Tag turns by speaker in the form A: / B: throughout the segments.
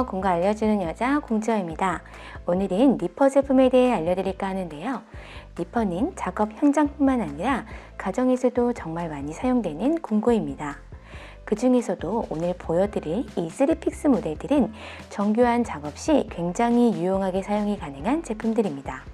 A: 안녕하세요. 공부 알려주는 여자 공주입니다. 오늘은 니퍼 제품에 대해 알려드릴까 하는데요. 니퍼는 작업 현장뿐만 아니라 가정에서도 정말 많이 사용되는 공구입니다. 그 중에서도 오늘 보여드릴 이 3픽스 모델들은 정교한 작업 시 굉장히 유용하게 사용이 가능한 제품들입니다.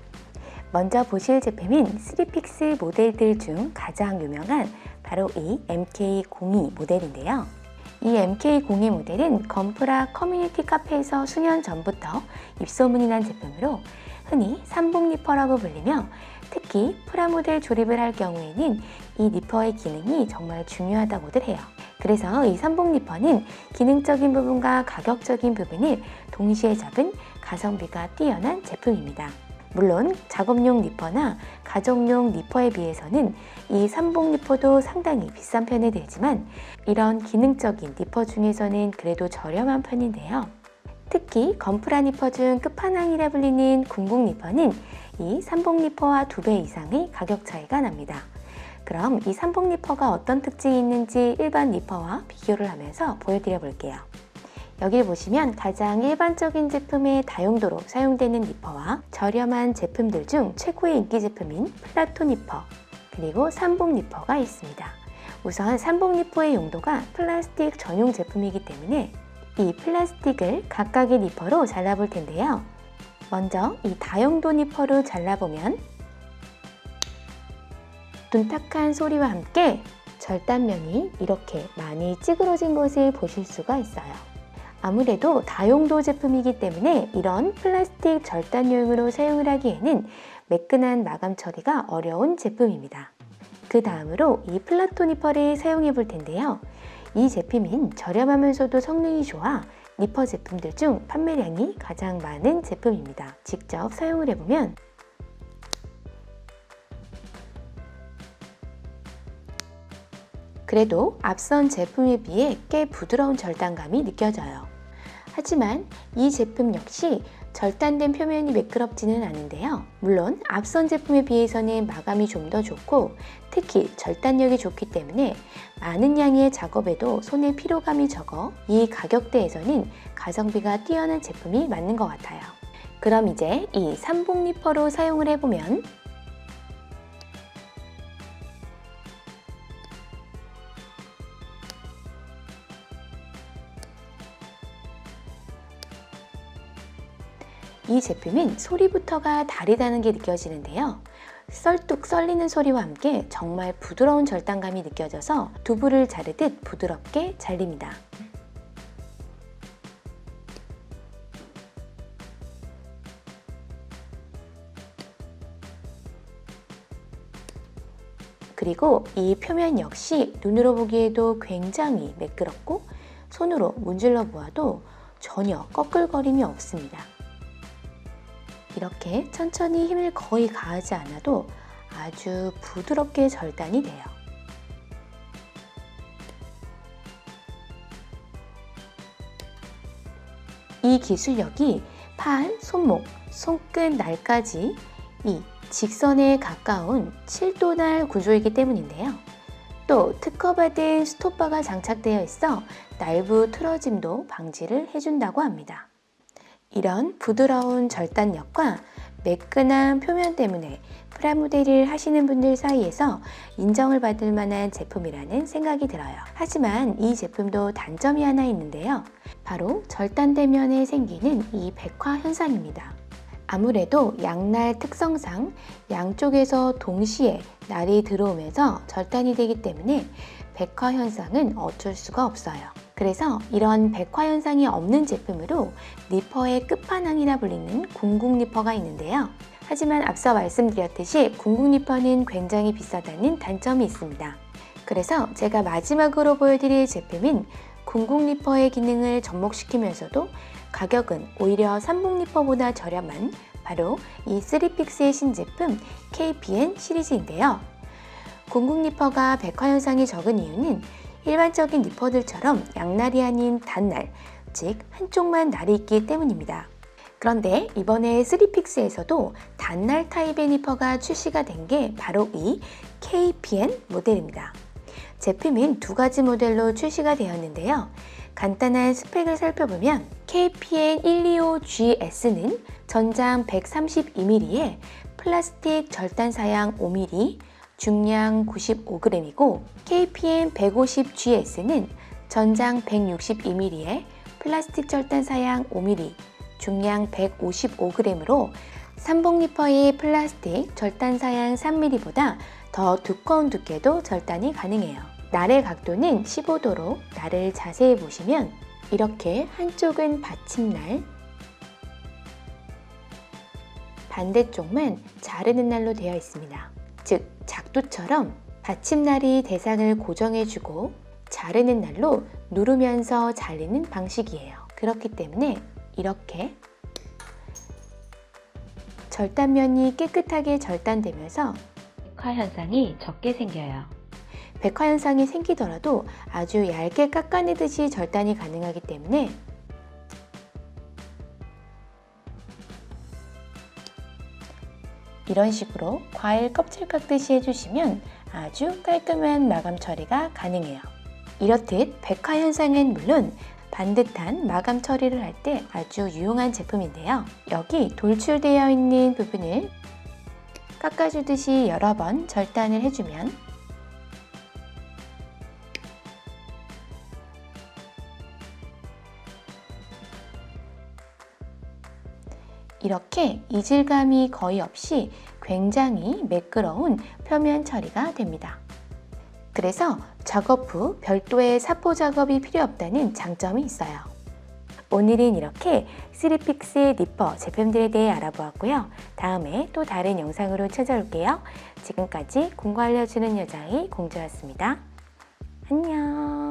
A: 먼저 보실 제품인 3픽스 모델들 중 가장 유명한 바로 이 MK02 모델인데요. 이 MK02 모델은 건프라 커뮤니티 카페에서 수년 전부터 입소문이 난 제품으로 흔히 삼봉 니퍼라고 불리며 특히 프라모델 조립을 할 경우에는 이 니퍼의 기능이 정말 중요하다고들 해요. 그래서 이 삼봉 니퍼는 기능적인 부분과 가격적인 부분을 동시에 잡은 가성비가 뛰어난 제품입니다. 물론 작업용 니퍼나 가정용 니퍼에 비해서는 이 삼봉 니퍼도 상당히 비싼 편에 들지만 이런 기능적인 니퍼 중에서는 그래도 저렴한 편인데요. 특히 건프라 니퍼 중 끝판왕이라 불리는 궁극 니퍼는 이 삼봉 니퍼와 두 배 이상의 가격 차이가 납니다. 그럼 이 삼봉 니퍼가 어떤 특징이 있는지 일반 니퍼와 비교를 하면서 보여드려 볼게요. 여기 보시면 가장 일반적인 제품의 다용도로 사용되는 니퍼와 저렴한 제품들 중 최고의 인기 제품인 플라토 니퍼 그리고 삼봉 니퍼가 있습니다. 우선 삼봉 니퍼의 용도가 플라스틱 전용 제품이기 때문에 이 플라스틱을 각각의 니퍼로 잘라볼 텐데요. 먼저 이 다용도 니퍼로 잘라보면 둔탁한 소리와 함께 절단면이 이렇게 많이 찌그러진 것을 보실 수가 있어요. 아무래도 다용도 제품이기 때문에 이런 플라스틱 절단용으로 사용을 하기에는 매끈한 마감 처리가 어려운 제품입니다. 그 다음으로 이 플라토 니퍼를 사용해 볼 텐데요. 이 제품은 저렴하면서도 성능이 좋아 니퍼 제품들 중 판매량이 가장 많은 제품입니다. 직접 사용을 해보면 그래도 앞선 제품에 비해 꽤 부드러운 절단감이 느껴져요. 하지만 이 제품 역시 절단된 표면이 매끄럽지는 않은데요. 물론 앞선 제품에 비해서는 마감이 좀 더 좋고 특히 절단력이 좋기 때문에 많은 양의 작업에도 손의 피로감이 적어 이 가격대에서는 가성비가 뛰어난 제품이 맞는 것 같아요. 그럼 이제 이 삼봉 니퍼로 사용을 해보면 이 제품은 소리부터가 다르다는 게 느껴지는데요. 썰뚝 썰리는 소리와 함께 정말 부드러운 절단감이 느껴져서 두부를 자르듯 부드럽게 잘립니다. 그리고 이 표면 역시 눈으로 보기에도 굉장히 매끄럽고 손으로 문질러 보아도 전혀 꺼끌거림이 없습니다. 이렇게 천천히 힘을 거의 가하지 않아도 아주 부드럽게 절단이 돼요. 이 기술력이 팔, 손목, 손끝 날까지 이 직선에 가까운 7도날 구조이기 때문인데요. 또 특허받은 스톱바가 장착되어 있어 날부 틀어짐도 방지를 해준다고 합니다. 이런 부드러운 절단력과 매끈한 표면 때문에 프라모델을 하시는 분들 사이에서 인정을 받을 만한 제품이라는 생각이 들어요. 하지만 이 제품도 단점이 하나 있는데요. 바로 절단대면에 생기는 이 백화 현상입니다. 아무래도 양날 특성상 양쪽에서 동시에 날이 들어오면서 절단이 되기 때문에 백화 현상은 어쩔 수가 없어요. 그래서 이런 백화 현상이 없는 제품으로 니퍼의 끝판왕이라 불리는 궁극 니퍼가 있는데요. 하지만 앞서 말씀드렸듯이 궁극 니퍼는 굉장히 비싸다는 단점이 있습니다. 그래서 제가 마지막으로 보여드릴 제품인 궁극 니퍼의 기능을 접목시키면서도 가격은 오히려 삼봉 니퍼보다 저렴한 바로 이 3픽스의 신제품 KPN 시리즈인데요. 궁극 니퍼가 백화 현상이 적은 이유는 일반적인 니퍼들처럼 양날이 아닌 단날, 즉 한쪽만 날이 있기 때문입니다. 그런데 이번에 3픽스에서도 단날 타입의 니퍼가 출시가 된 게 바로 이 KPN 모델입니다. 제품은 두 가지 모델로 출시가 되었는데요. 간단한 스펙을 살펴보면 KPN125GS는 전장 132mm에 플라스틱 절단 사양 5mm, 중량 95g이고 KPN150GS는 전장 162mm에 플라스틱 절단 사양 5mm, 중량 155g으로 삼봉 리퍼의 플라스틱 절단 사양 3mm보다 더 두꺼운 두께도 절단이 가능해요. 날의 각도는 15도로 날을 자세히 보시면 이렇게 한쪽은 받침날, 반대쪽만 자르는 날로 되어 있습니다. 즉, 작 두처럼 받침날이 대상을 고정해주고 자르는 날로 누르면서 잘리는 방식이에요. 그렇기 때문에 이렇게 절단면이 깨끗하게 절단되면서 백화 현상이 적게 생겨요. 백화 현상이 생기더라도 아주 얇게 깎아내듯이 절단이 가능하기 때문에 이런 식으로 과일 껍질 깎듯이 해주시면 아주 깔끔한 마감 처리가 가능해요. 이렇듯 백화 현상은 물론 반듯한 마감 처리를 할 때 아주 유용한 제품인데요. 여기 돌출되어 있는 부분을 깎아주듯이 여러 번 절단을 해주면 이렇게 이질감이 거의 없이 굉장히 매끄러운 표면 처리가 됩니다. 그래서 작업 후 별도의 사포 작업이 필요 없다는 장점이 있어요. 오늘은 이렇게 3픽스 니퍼 제품들에 대해 알아보았고요. 다음에 또 다른 영상으로 찾아올게요. 지금까지 공부 알려주는 여자의 공주였습니다. 안녕.